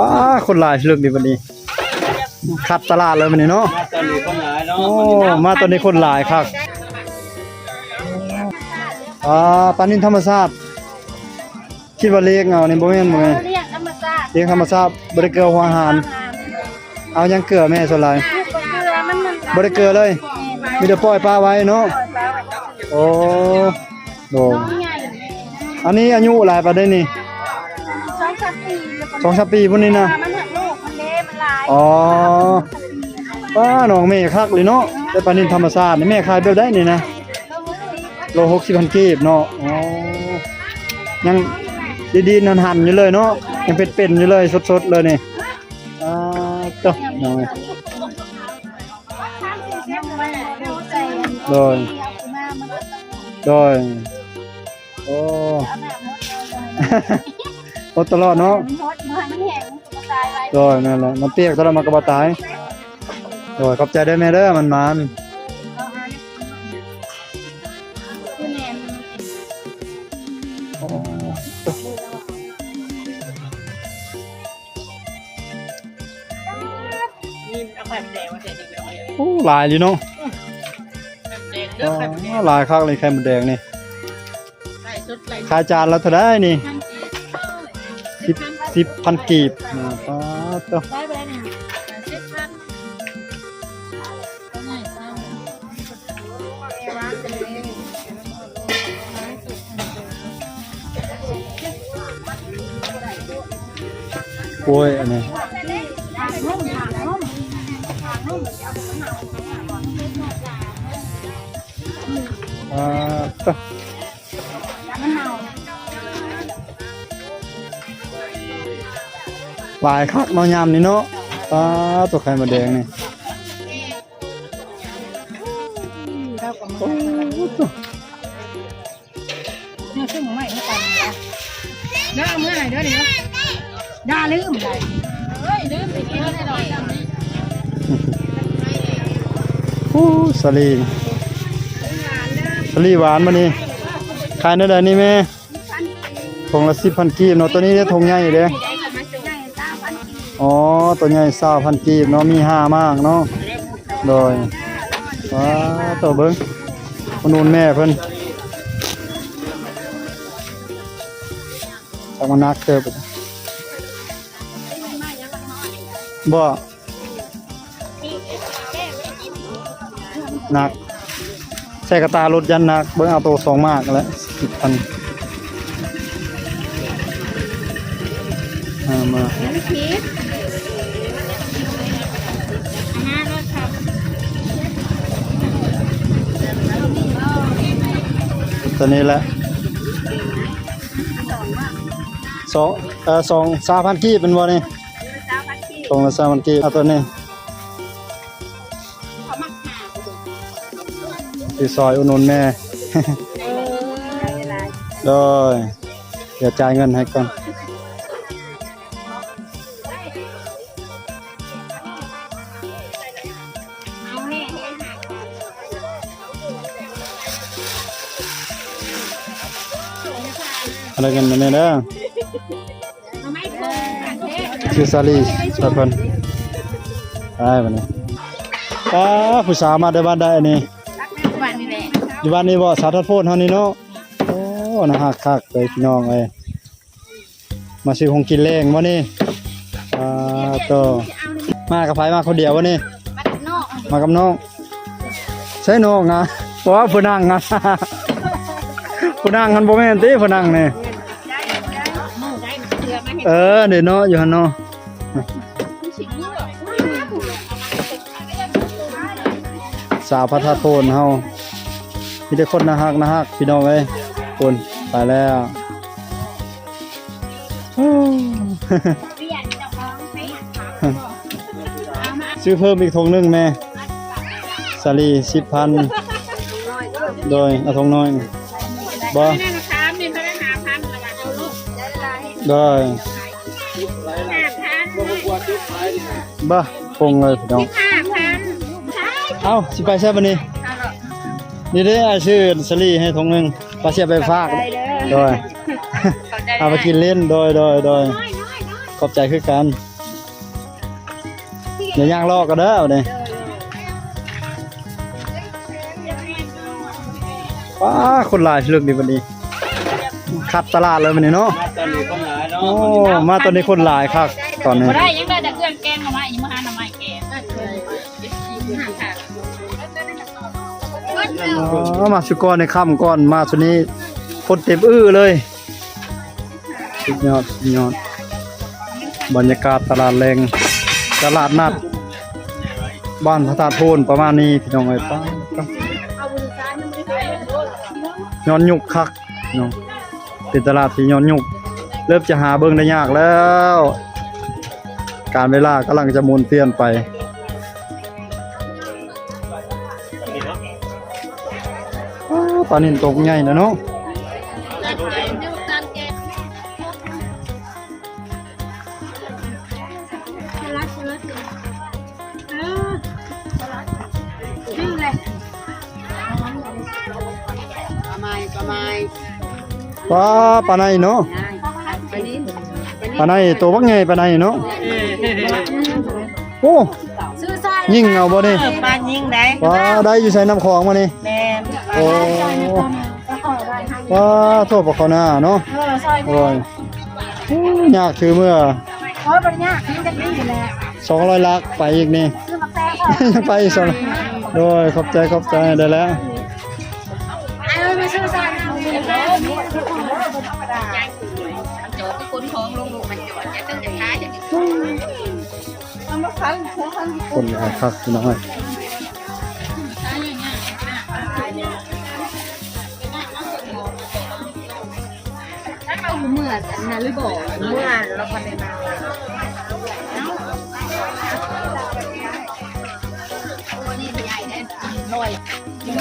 ว้าคนหลายเลือกดีวันนี้ขัดตลาดเลยวันนี้เนาะมาตอนนี้คนหลายเนาะโอ้มาตอนนี้คนหลายครับอ่าปลานินธรรมชาติคิดว่าเลี้ยงเอานี่บ่แม่นบ่แม่นเรียกธรรมชาติเลี้ยงธรรมชาติบ่ได้เกลือหัวอาหาร เอายังเกลือแม่ส่วนหลายลูกก็เกลือมันมันบ่ได้เกลือเลยมีแต่ปล่อยปลาไว้เนาะโอ้โดน้องใหญ่อันนี้อายุหลายปานใดนี่สองสามปีแล้วก็สองสามปีพุ่นนี่นะมันหักลูกมันเละมันลายอ๋อป้าน้องแม่คักเลยเนาะได้ปลานินธรรมชาตินี่แม่ขายแบบได้นี่นะโล60,000กีบเนาะอ๋อยังดีๆนันหันอยู่เลยเนาะยังเป็นๆอยู่เลยสดๆเลยนี่อ่าเจ้าน้องโดยโดยโอ้ โอตลอดเนาะมันฮดมันมันแห้งมันตายไว้โดยนั่นแหละมันเปียกตลอดมันก็บ่ตายโดยขอบใจด้วยแม่เด้อมันมันคือแหนมโอ้นี่เอาไข่แดงมาใส่ดิเดี๋ยวเอาโอ้หลายอยู่เนาะแดงเด้อไข่แดงอ๋อหลายคักเลยไข่มดแดงนี่ไข่สุดไข่ขายจานละเท่าได้นี่สิบ สิบพันกีบนะป้าดเจ้าได้ไปแล้วเนี่ยสิบพันโอ้ยอันนี้อ่าเจ้าห ลายคักเนาะยามนี่เนาะป้าตัวไข่มดแดงนี่เรากับมันเนี่ยซึ่งไม่ให้กันนะเด้อเมื่อไหร่เด้อเดี๋ยด่าลืมเลยเฮ้ยลืมไปกินได้หน่อยโอ้สลีสลีหวานมานี่ขายได้เลยนี่แม่ทงละสิบพันกีบเนาะตัวนี้เนี่ยทงใหญ่เด้ อ๋อ ตัวใหญ่สาวพันกีบเนาะ มีห้ามากเนาะ โดยว้าตัวเบิ้งคนนูนแม่เพิ่นจักมานักเติบบ่หนักใส่กระตารถยันหนัก เบิ้งเอาตัวสองมากแล้วสิบพันอ่ามา ตัวนี้แหละสองเอ่อสองสามพันกีบเป็นบ่นี่เจ้าพัดที่สองละสามพันกีบเอาตัวนี้เขามักหาที่ซอยอุดหนุนแม่ เออเวลาโดยเดี๋ยวจ่ายเงินให้ อะไรกันมาเนี่ยเด้อเอาไม่คงกันเทศชื่อซาลีสักคนได้บัดนี้อ้าผู้สาวมาได้บ้านได้อันนี้รักแม่บ้านนี่แหละอยู่บ้านนี้บ่สาธุโพนเฮานี่เนาะโอ้น่าฮักคักเลยพี่น้องเอ้ยมาซื้อของกินแรงบ่นี่อ่าโตมากับไผมาคนเดียวบ่นี่บัดนอกมากับน้องใช่น้องนะบอกว่าผู้นั่งนะผู้นั่งกันบ่แม่นติผู้นั่งนี่ได้ได้มือได้ เสือมาให้เออเดี๋ยวเนาะอยู่หั่นเนาะชิมมือสาวพัฒนาโทนเฮามีแต่คนน่าฮักน่าฮักพี่น้องเอ้ยคนไปแล้วเปลี่ยนเจ้าของไปเอามาซื้อเพิ่มอีกธงหนึงแม่สาลี10,000โดยเอาธงน้อยบ่ไม่ได้นะคะมีพนักงานพันละบาทเอาลูกได้ บ่คงเลยพี่น้องห้าพันเอ้าสิไปใช่บัดนี้เอาหรอกนี่เด้อชื่อสลีให้ธงหนึงปลาเสียไปฝากได้เด้อโดยเอาไปกินเล่นโดยโดยโดยขอบใจคือกันเอย่าย่างลอกก็เด้อเด้ว้าคนหลายเรื่องดีวันนี้ขัดตลาดเลยวันนี้เนาะตอนนี้คนหลายเนาะโอ้มาตอนนี้คนหลายคักตอนนี้บ่ได้ยังได้ อ๋อมาสุกรในค่ำก่อนมาสุนี้คนเต็มอื้อเลยสุดยอดสุดยอด บรรยากาศตลาดแรงตลาดนัด บ้านพระธาตุโทนประมาณนี้พี่น้องเอ้ยป้าย้อนยุกคักพี่น้องเป็นตลาดที่ย้อนยุก เริ่มจะหาเบิ่งได้ยากแล้ว การเวลากำลังจะมุนเปลี่ยนไป ปลานินตกใหญ่นะเนาะปลาปลาในเนาะปลาในตัวบักไงปลาในเนาะโอ้ยิงเอาบ่เนี่เออปลายิง ได้ปลาได้อยู่ใส่น้ำของมานี่แม่นโอ้ปลาโทษปลาเขาหน้าเนาะเออซอยโอ้ยโอ้ยยากคือเมื่อโอ้ยปัญญาซื้อกันนี่อยู่แล้วสองร้อยลักไปอีกนี่ซื้อมาแป้งก่อนยังไปอีกสองโดยขอบใจขอบใจได้แล้วเออไปซื้อซอยเอาเงินแล้วนี่คือของเราธรรมดาโจก็คนของลงลูกมันจอดจะตึ้งจะท้ายจะเอามาคั้นคั้นคนหลายคักพี่น้องเอ้ย มือนนะหรือบอกเมื่อเราพันในมา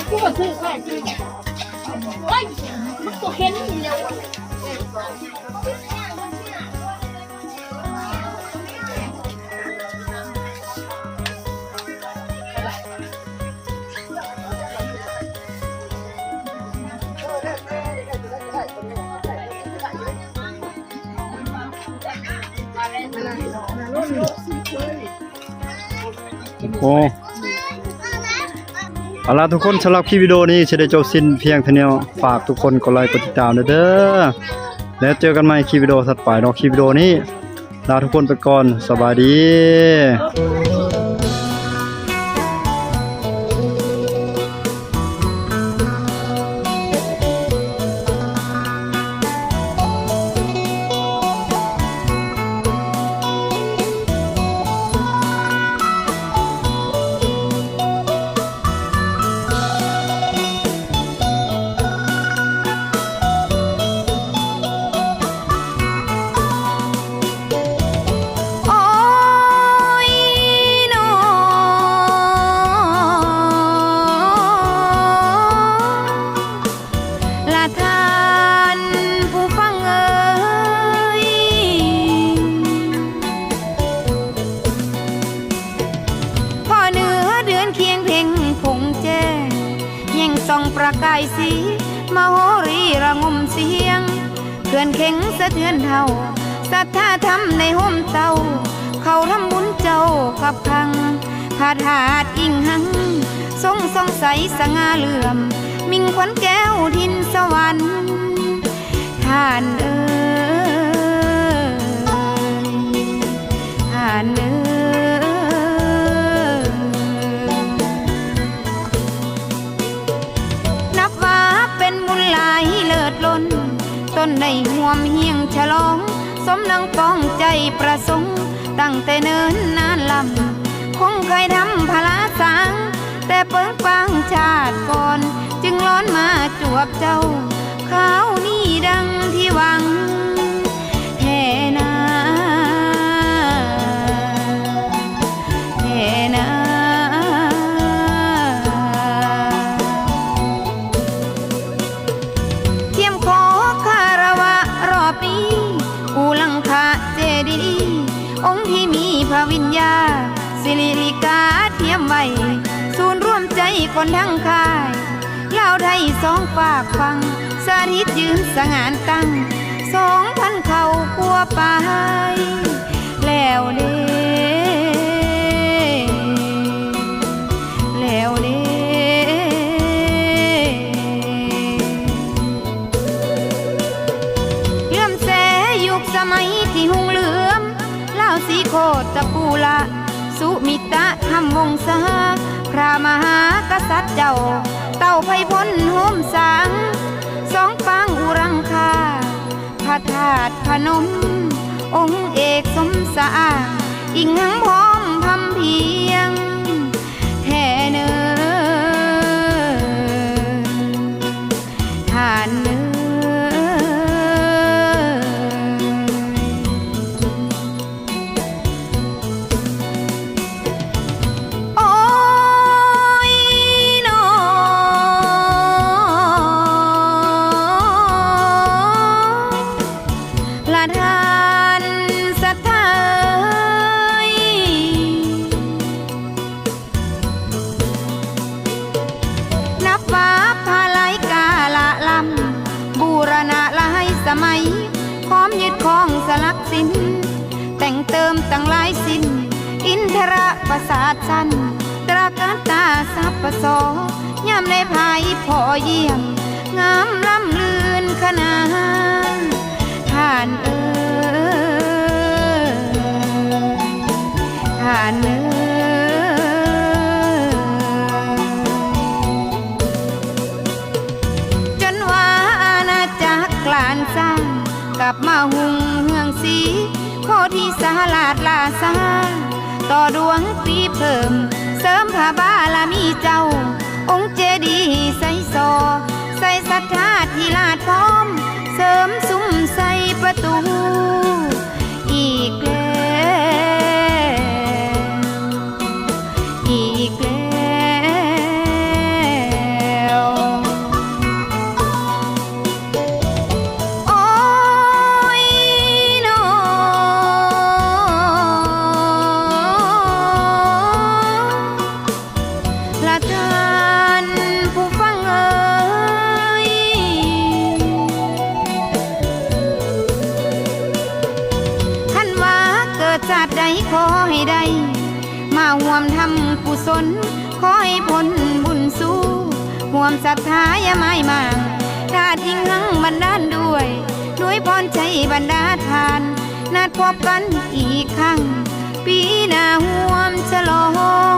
กูก็ซื้อแค่ซื้อโอ้ยมันตัวเห็นเร็ว โอ้เอาละทุกคนสำหรับคลิปวิดีโอนี้จะได้จบสิ้นเพียงเท่านี้ฝากทุกคนกดไลค์กดติดตามเด้อแล้วเจอกันใหม่คลิปวิดีโอถัดไปเนาะคลิปวิดีโอนี้ลาทุกคนไปก่อนสบายดี ส่องประกายสีมโหรีระงมเสียงเพื่อนเข่งสะเทือนเท่าศรัทธาธรรมในห้มเตาเขาทำบุญเจ้ากับคังผาดหาดอิงหังทรงสงใสสง่าเหลื่อม มิ่งขวัญแก้วทินสวรรค์ท่านเอ่ยท่านเอ่ ลอง สมนังปองใจประสงค์ ตั้งแต่เนิ่นนานลำ คงเคยทำพลาสาง แต่เปิงปางชาติก่อน จึงร้อนมาจวบเจ้า ข้าวนี่ดังที่หวัง คนทั้งค่ายลาวไทยสองฝากฟัง สาธิตยืนสงานตั้ง สองพันเขาพัวไป แล้วเด้ากษัตริย์เจ้า เต่าไพพลโฮมสังสองปางอุรังคาพระธาตุพนม องค์เอกสมสะอาดอิงหังพร้อมพำเพียง สัพปะโสยามในภายพอเยี่ยม งามล้ำลื่นขนาดท่านเอ๋ยท่านเอ๋ยจนว่าอาณาจักรกลานสร้างกลับมาหุงเฮืองสีโคที่สาลาดลาซาต่อดวงีเพิ่ม เสริมพระบารมีเจ้า องค์เจดีย์ใส่ซอ ใส่ศรัทธาที่ลาดพร้อม เสริมซุ้มใส่ประตู อีกแล้ว ห่วมทำกุศลคอยผลบุญสู้ห่วมศรัทธาอย่าไม่มางตาทิ้งหังบรรดาด้วย ด้วยพรใจบรรดาทาน นัดพบกันอีกครั้ง ปีหน้าห่วมฉลอง